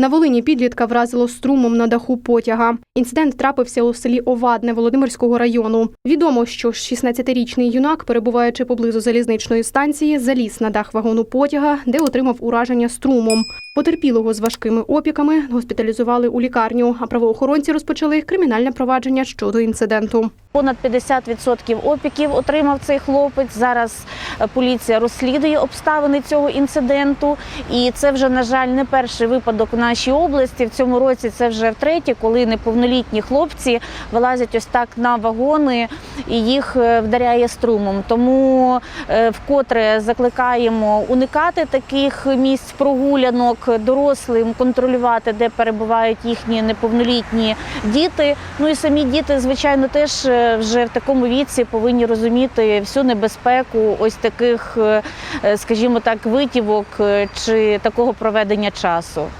На Волині підлітка вразило струмом на даху потяга. Інцидент трапився у селі Овадне Володимирського району. Відомо, що 16-річний юнак, перебуваючи поблизу залізничної станції, заліз на дах вагону потяга, де отримав ураження струмом. Потерпілого з важкими опіками госпіталізували у лікарню, а правоохоронці розпочали кримінальне провадження щодо інциденту. Понад 50% опіків отримав цей хлопець. Зараз е, поліція розслідує обставини цього інциденту. І це вже, на жаль, не перший випадок в нашій області. В цьому році це вже втретє, коли неповнолітні хлопці вилазять ось так на вагони і їх е, вдаряє струмом. Тому е, вкотре закликаємо уникати таких місць прогулянок, дорослим контролювати, де перебувають їхні неповнолітні діти. Ну і самі діти, звичайно, теж е, вже в такому віці повинні розуміти всю небезпеку ось таких, скажімо так, витівок чи такого проведення часу.